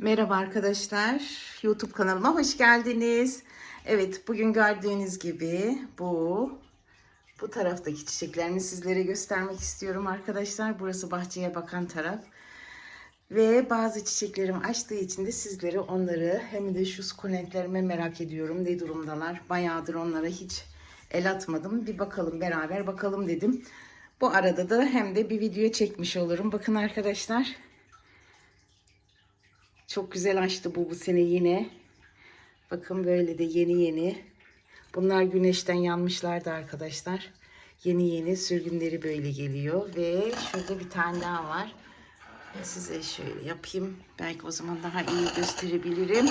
Merhaba arkadaşlar. YouTube kanalıma hoş geldiniz. Evet, bugün gördüğünüz gibi bu bu taraftaki çiçeklerimi sizlere göstermek istiyorum arkadaşlar. Burası bahçeye bakan taraf. Ve bazı çiçeklerim açtığı için de sizlere onları hem de şu sukulentlerime merak ediyorum. Ne durumdalar? Bayağıdır onlara hiç el atmadım. Bir bakalım beraber bakalım dedim. Bu arada da hem de bir video çekmiş olurum. Bakın arkadaşlar. Çok güzel açtı bu bu sene yine. Bakın böyle de yeni yeni. Bunlar güneşten yanmışlardı arkadaşlar. Yeni yeni sürgünleri böyle geliyor. Ve şurada bir tane daha var. Size şöyle yapayım. Belki o zaman daha iyi gösterebilirim.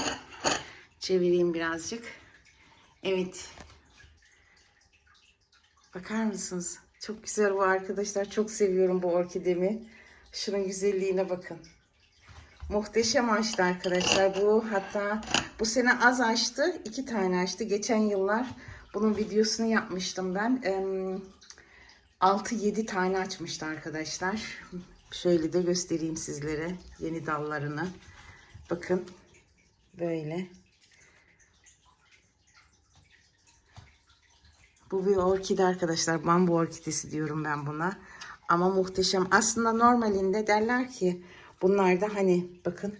Çevireyim birazcık. Evet. Bakar mısınız? Çok güzel bu arkadaşlar. Çok seviyorum bu orkidemi. Şunun güzelliğine bakın. Muhteşem açtı arkadaşlar. Bu hatta bu sene az açtı. iki tane açtı. Geçen yıllar bunun videosunu yapmıştım ben. Eee, 6-7 tane açmıştı arkadaşlar. Şöyle de göstereyim sizlere yeni dallarını. Bakın böyle. Bu bir orkide arkadaşlar. Bambu orkidesi diyorum ben buna. Ama muhteşem. Aslında normalinde derler ki bunlar da hani bakın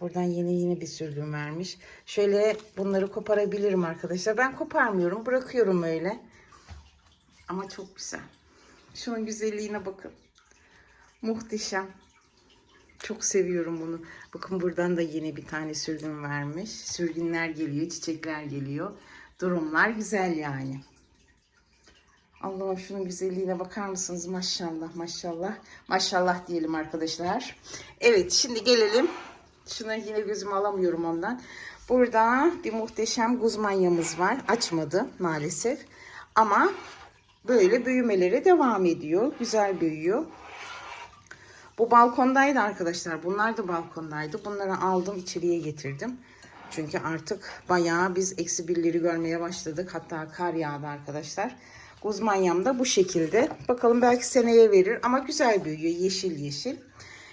buradan yeni yeni bir sürgün vermiş. Şöyle bunları koparabilirim arkadaşlar. Ben koparmıyorum. Bırakıyorum öyle. Ama çok güzel. Şunun güzelliğine bakın. Muhteşem. Çok seviyorum bunu. Bakın buradan da yeni bir tane sürgün vermiş. Sürgünler geliyor, çiçekler geliyor. Durumlar güzel yani. Allah'ım şunun güzelliğine bakar mısınız? Maşallah maşallah. Maşallah diyelim arkadaşlar. Evet şimdi gelelim. Şuna yine gözümü alamıyorum ondan. Burada bir muhteşem guzmanyamız var. Açmadı maalesef. Ama böyle büyümeleri devam ediyor. Güzel büyüyor. Bu balkondaydı arkadaşlar. Bunlar da balkondaydı. Bunları aldım içeriye getirdim. Çünkü artık bayağı biz eksi birleri görmeye başladık. Hatta kar yağdı arkadaşlar. Guzmanyam da bu şekilde. Bakalım belki seneye verir ama güzel büyüyor. Yeşil yeşil.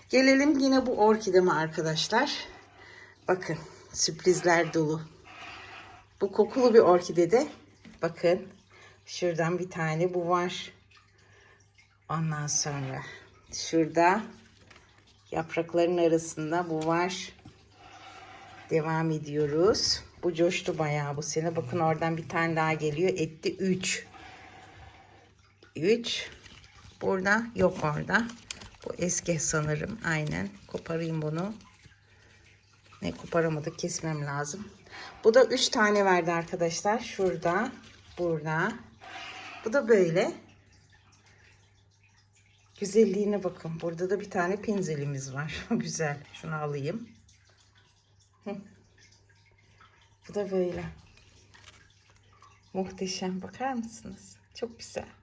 Gelelim yine bu orkideme arkadaşlar. Bakın sürprizler dolu. Bu kokulu bir orkidede. Bakın şuradan bir tane bu var. Ondan sonra şurada yaprakların arasında bu var. Devam ediyoruz. Bu coştu bayağı bu sene. Bakın oradan bir tane daha geliyor. Etti 3. 3. Burada yok orada. Bu eski sanırım. Aynen. Koparayım bunu. Ne koparamadık. Kesmem lazım. Bu da 3 tane verdi arkadaşlar. Şurada. Burada. Bu da böyle. Güzelliğine bakın. Burada da bir tane pinzelimiz var. Güzel. Şunu alayım. Bu da böyle. Muhteşem. Bakar mısınız? Çok güzel.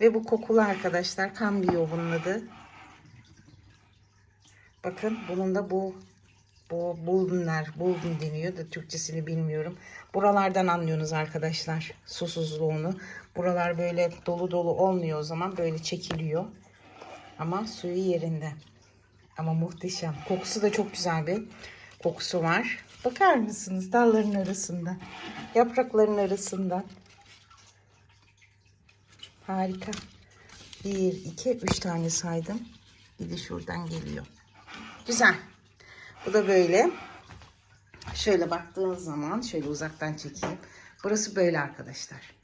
Ve bu kokulu arkadaşlar. Kambiyo bunun adı. Bakın bunun da bu bu bulunlar, bulun deniyor da Türkçesini bilmiyorum. Buralardan anlıyorsunuz arkadaşlar susuzluğunu. Buralar böyle dolu dolu olmuyor o zaman böyle çekiliyor. Ama suyu yerinde. Ama muhteşem. Kokusu da çok güzel bir kokusu var. Bakar mısınız dalların arasında, yaprakların arasında. Harika. Bir, iki, üç tane saydım. Bir de şuradan geliyor. Güzel. Bu da böyle. Şöyle baktığınız zaman şöyle uzaktan çekeyim. Burası böyle arkadaşlar.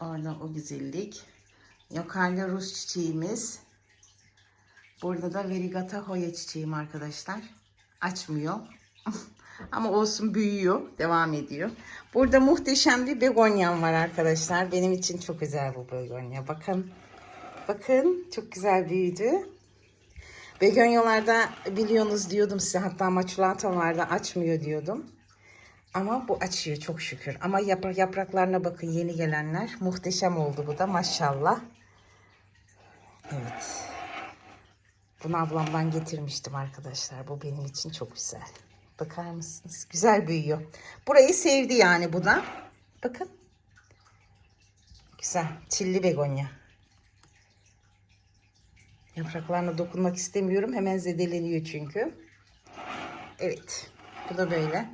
Orada o güzellik. Yukarıda Rus çiçeğimiz. Burada da Verigata Hoya çiçeğim arkadaşlar. Açmıyor. Ama olsun büyüyor. Devam ediyor. Burada muhteşem bir begonyam var arkadaşlar. Benim için çok güzel bu begonya. Bakın. Bakın çok güzel büyüdü. Begonyalarda biliyorsunuz diyordum size hatta maçulata vardı açmıyor diyordum. Ama bu açıyor çok şükür. Ama yaprak, yapraklarına bakın yeni gelenler. Muhteşem oldu bu da maşallah. Evet. Bunu ablamdan getirmiştim arkadaşlar. Bu benim için çok güzel. Bakar mısınız? Güzel büyüyor. Burayı sevdi yani bu da. Bakın. Güzel. Çilli begonya. Yapraklarına dokunmak istemiyorum. Hemen zedeleniyor çünkü. Evet. Bu da böyle.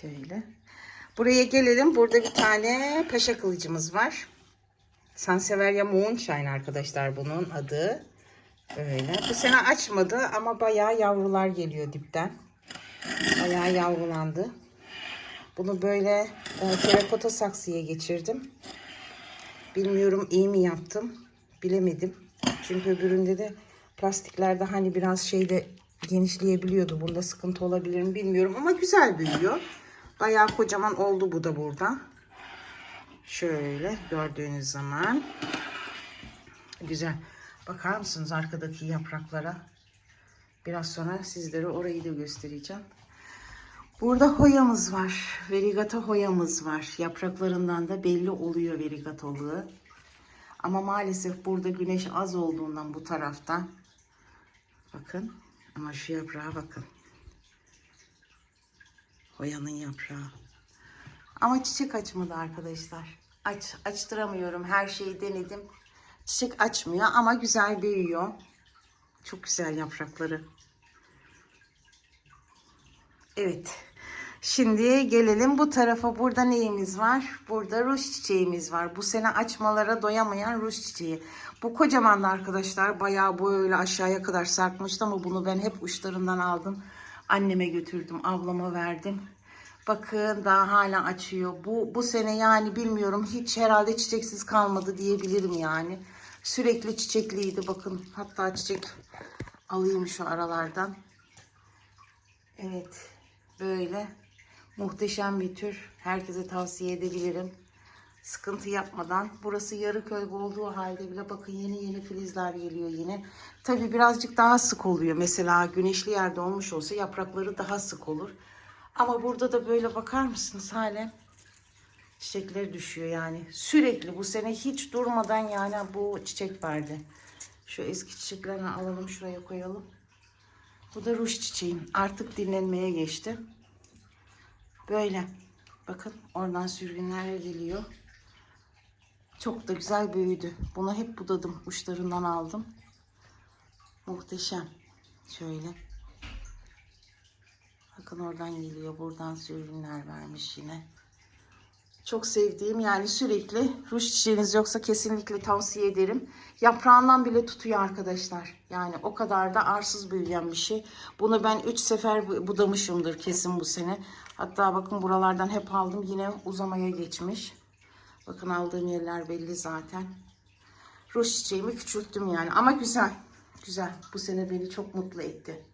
Şöyle. Buraya gelelim. Burada bir tane paşa kılıcımız var. Sanseverya Moonshine arkadaşlar bunun adı. Böyle. Bu sene açmadı ama bayağı yavrular geliyor dipten. Bayağı yavrulandı. Bunu böyle e, terakota saksıya geçirdim. Bilmiyorum iyi mi yaptım. Bilemedim. Çünkü öbüründe de plastiklerde hani biraz şeyde genişleyebiliyordu. Bunda sıkıntı olabilir mi bilmiyorum ama güzel büyüyor. Bayağı kocaman oldu bu da burada. Şöyle gördüğünüz zaman. Güzel. Bakar mısınız arkadaki yapraklara? Biraz sonra sizlere orayı da göstereceğim. Burada hoyamız var. Verigata hoyamız var. Yapraklarından da belli oluyor verigatalığı. Ama maalesef burada güneş az olduğundan bu taraftan. Bakın. Ama şu yaprağa bakın. Hoyanın yaprağı. Ama çiçek açmadı arkadaşlar. Aç, açtıramıyorum. Her şeyi denedim. Çiçek açmıyor ama güzel büyüyor. Çok güzel yaprakları. Evet. Şimdi gelelim bu tarafa. Burada neyimiz var? Burada ruj çiçeğimiz var. Bu sene açmalara doyamayan ruj çiçeği. Bu kocaman da arkadaşlar. Bayağı böyle aşağıya kadar sarkmıştı ama bunu ben hep uçlarından aldım. Anneme götürdüm. Ablama verdim. Bakın daha hala açıyor. Bu, bu sene yani bilmiyorum hiç herhalde çiçeksiz kalmadı diyebilirim yani. Sürekli çiçekliydi bakın. Hatta çiçek alayım şu aralardan. Evet. Böyle muhteşem bir tür. Herkese tavsiye edebilirim. Sıkıntı yapmadan. Burası yarı kölge olduğu halde bile bakın yeni yeni filizler geliyor yine. Tabi birazcık daha sık oluyor. Mesela güneşli yerde olmuş olsa yaprakları daha sık olur. Ama burada da böyle bakar mısınız halen çiçekleri düşüyor yani. Sürekli bu sene hiç durmadan yani bu çiçek verdi. Şu eski çiçeklerini alalım şuraya koyalım. Bu da ruj çiçeğim. Artık dinlenmeye geçti. Böyle. Bakın oradan sürgünler geliyor. Çok da güzel büyüdü. Bunu hep budadım. Uçlarından aldım. Muhteşem. Şöyle. Bakın oradan geliyor. Buradan sürgünler vermiş yine. Çok sevdiğim yani sürekli ruj çiçeğiniz yoksa kesinlikle tavsiye ederim. Yaprağından bile tutuyor arkadaşlar. Yani o kadar da arsız büyüyen bir şey. Bunu ben 3 sefer bu- budamışımdır kesin bu sene. Hatta bakın buralardan hep aldım yine uzamaya geçmiş. Bakın aldığım yerler belli zaten. Ruj çiçeğimi küçülttüm yani ama güzel. Güzel. Bu sene beni çok mutlu etti.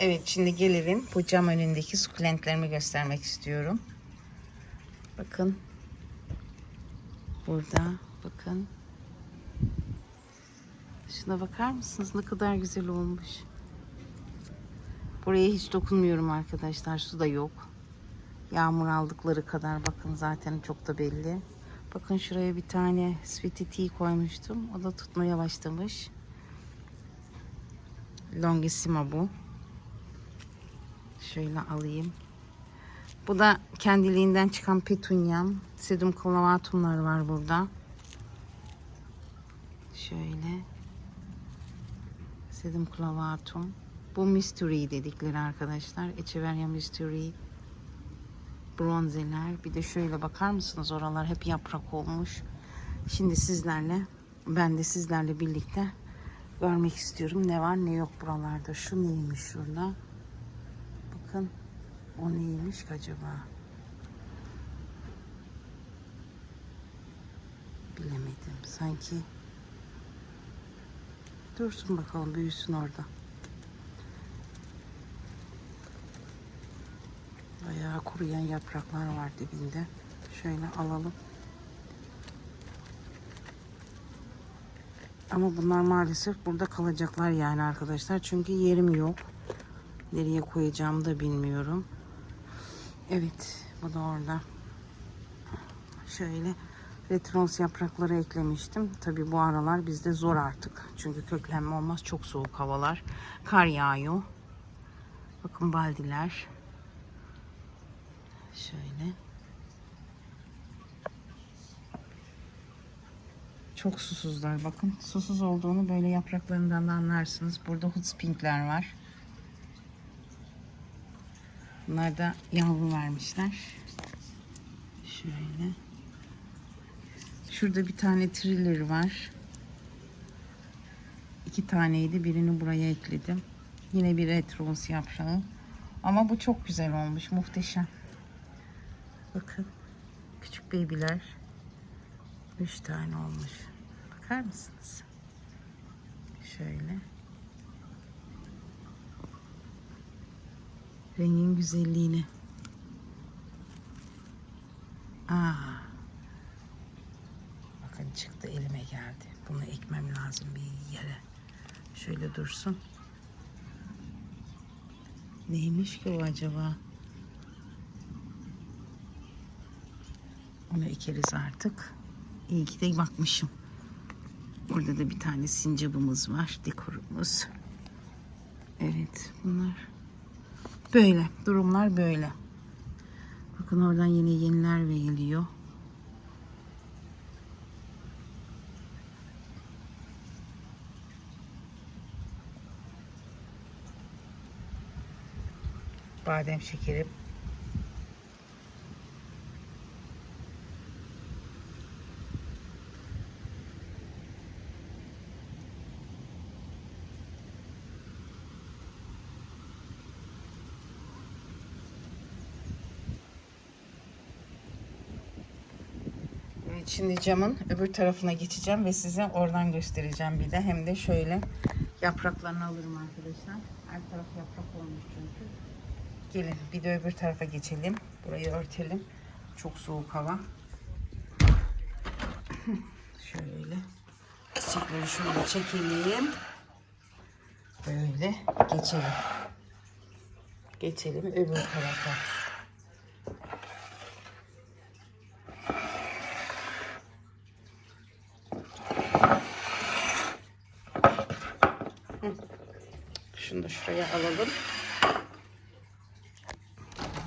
Evet şimdi gelelim bu cam önündeki sukulentlerimi göstermek istiyorum. Bakın. Burada bakın. Şuna bakar mısınız ne kadar güzel olmuş. Buraya hiç dokunmuyorum arkadaşlar. Su da yok. Yağmur aldıkları kadar bakın zaten çok da belli. Bakın şuraya bir tane sweetie tea koymuştum. O da tutmaya başlamış. Longissima bu. Şöyle alayım. Bu da kendiliğinden çıkan petunyam. Sedum clavatumlar var burada. Şöyle. Sedum clavatum. Bu mystery dedikleri arkadaşlar. Echeveria mystery. Bronzeler. Bir de şöyle bakar mısınız? Oralar hep yaprak olmuş. Şimdi sizlerle ben de sizlerle birlikte görmek istiyorum. Ne var ne yok buralarda. Şu neymiş şurada. Bakın o neymiş acaba? Bilemedim. Sanki dursun bakalım büyüsün orada. Bayağı kuruyan yapraklar var dibinde. Şöyle alalım. Ama bunlar maalesef burada kalacaklar yani arkadaşlar. Çünkü yerim yok. Nereye koyacağımı da bilmiyorum. Evet, bu da orada. Şöyle retrons yaprakları eklemiştim. Tabi bu aralar bizde zor artık. Çünkü köklenme olmaz. Çok soğuk havalar. Kar yağıyor. Bakın baldiler. Şöyle. Çok susuzlar bakın. Susuz olduğunu böyle yapraklarından da anlarsınız. Burada hutspinkler var. Bunlar da yavru vermişler. Şöyle. Şurada bir tane thriller var. İki taneydi. Birini buraya ekledim. Yine bir retros yaprağı. Ama bu çok güzel olmuş. Muhteşem. Bakın. Küçük babyler. Üç tane olmuş. Bakar mısınız? Şöyle. Rengin güzelliğine. Aa. Bakın çıktı elime geldi. Bunu ekmem lazım bir yere. Şöyle dursun. Neymiş ki o acaba? Onu ekeriz artık. İyi ki de bakmışım. Burada da bir tane sincabımız var. Dekorumuz. Evet bunlar. Böyle. Durumlar böyle. Bakın oradan yine yeniler geliyor. Badem şekeri Evet, şimdi camın öbür tarafına geçeceğim ve size oradan göstereceğim bir de. Hem de şöyle yapraklarını alırım arkadaşlar. Her taraf yaprak olmuş çünkü. Gelin bir de öbür tarafa geçelim. Burayı örtelim. Çok soğuk hava. şöyle. Çiçekleri şöyle çekelim. Böyle geçelim. Geçelim öbür tarafa. Şunu da şuraya alalım.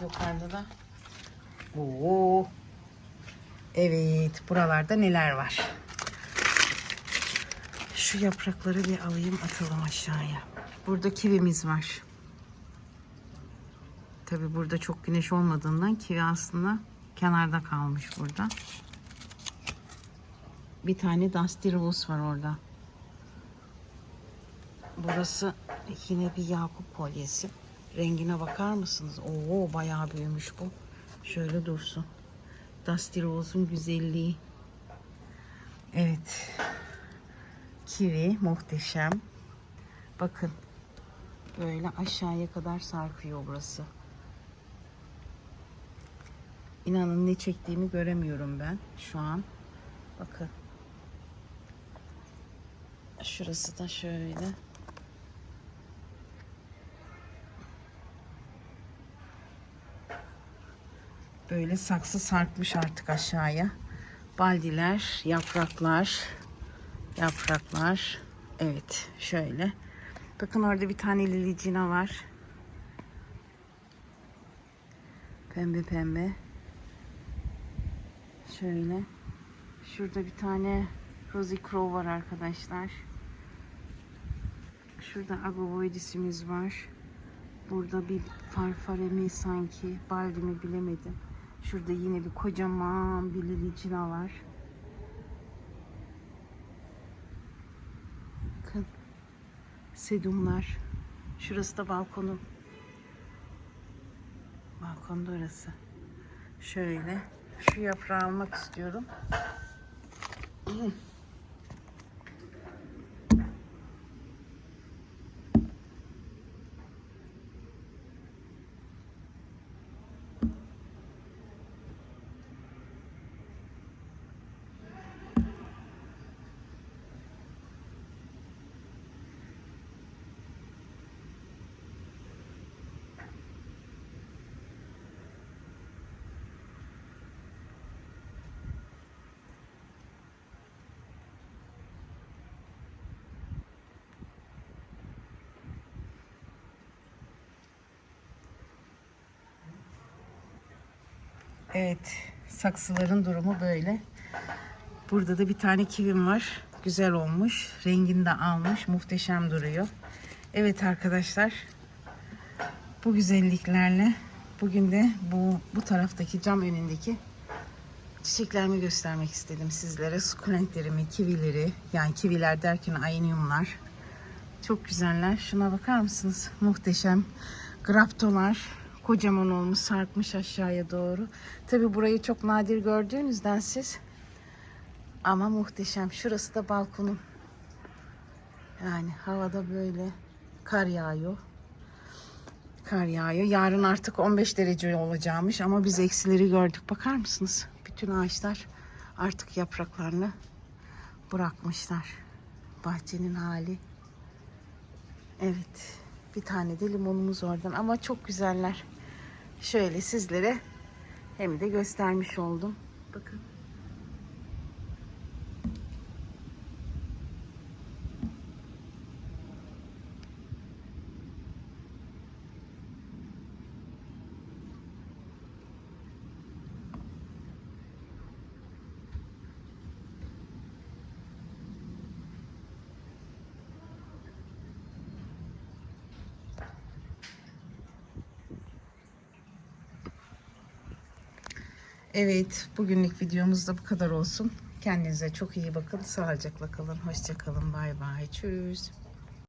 Yukarıda da. Oo. Evet, buralarda neler var? Şu yaprakları bir alayım, atalım aşağıya. Burada kivimiz var. Tabi burada çok güneş olmadığından kivi aslında kenarda kalmış burada. Bir tane Dusty Rose var orada. Burası yine bir yakup kolyesi. Rengine bakar mısınız? Oo bayağı büyümüş bu. Şöyle dursun. Dusty Rose'un güzelliği. Evet. Kivi muhteşem. Bakın. Böyle aşağıya kadar sarkıyor burası. İnanın ne çektiğimi göremiyorum ben şu an. Bakın. Şurası da şöyle. Böyle saksı sarkmış artık aşağıya. Baldiler, yapraklar, yapraklar. Evet, şöyle. Bakın orada bir tane lilicina var. Pembe pembe. Şöyle. Şurada bir tane Rosy Crow var arkadaşlar. Şurada Agovoidis'imiz var. Burada bir farfaremi sanki. Baldimi bilemedim. Şurada yine bir kocaman bir lilicina var. Bakın. Sedumlar. Şurası da balkonum. Balkonda orası. Şöyle. Şu yaprağı almak istiyorum. Evet, saksıların durumu böyle. Burada da bir tane kivim var. Güzel olmuş. Rengini de almış. Muhteşem duruyor. Evet arkadaşlar. Bu güzelliklerle bugün de bu bu taraftaki cam önündeki çiçeklerimi göstermek istedim sizlere. Sukulentlerimi, kivileri, yani kiviler derken ayniumlar. Çok güzeller. Şuna bakar mısınız? Muhteşem. Graptolar kocaman olmuş, sarkmış aşağıya doğru. Tabi burayı çok nadir gördüğünüzden siz ama muhteşem. Şurası da balkonum. Yani havada böyle kar yağıyor. Kar yağıyor. Yarın artık 15 derece olacakmış ama biz eksileri gördük. Bakar mısınız? Bütün ağaçlar artık yapraklarını bırakmışlar. Bahçenin hali. Evet. Bir tane de limonumuz oradan ama çok güzeller. Şöyle sizlere hem de göstermiş oldum. Bakın. Evet, bugünlük videomuz da bu kadar olsun. Kendinize çok iyi bakın. Sağlıcakla kalın. Hoşça kalın. Bay bay. Tschüss.